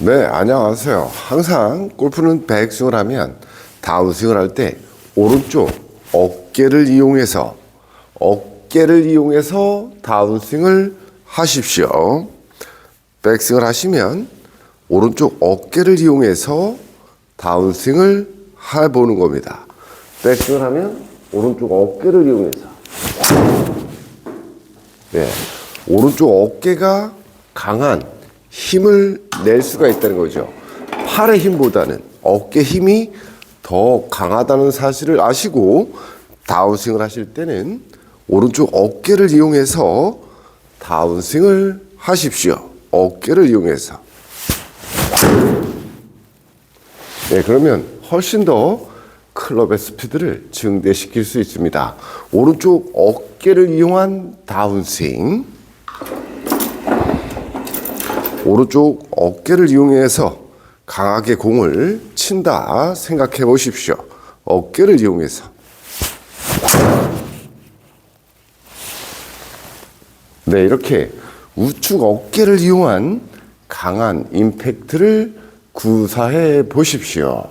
네, 안녕하세요. 항상 골프는 백스윙을 하면 다운스윙을 할 때 오른쪽 어깨를 이용해서 어깨를 이용해서 다운스윙을 하십시오. 백스윙을 하시면 오른쪽 어깨를 이용해서 다운스윙을 해보는 겁니다. 백스윙을 하면 오른쪽 어깨를 이용해서 네, 오른쪽 어깨가 강한 힘을 낼 수가 있다는 거죠. 팔의 힘보다는 어깨 힘이 더 강하다는 사실을 아시고 다운스윙을 하실 때는 오른쪽 어깨를 이용해서 다운스윙을 하십시오. 어깨를 이용해서. 네, 그러면 훨씬 더 클럽의 스피드를 증대시킬 수 있습니다. 오른쪽 어깨를 이용한 다운스윙. 오른쪽 어깨를 이용해서 강하게 공을 친다 생각해 보십시오. 어깨를 이용해서. 네, 이렇게 우측 어깨를 이용한 강한 임팩트를 구사해 보십시오.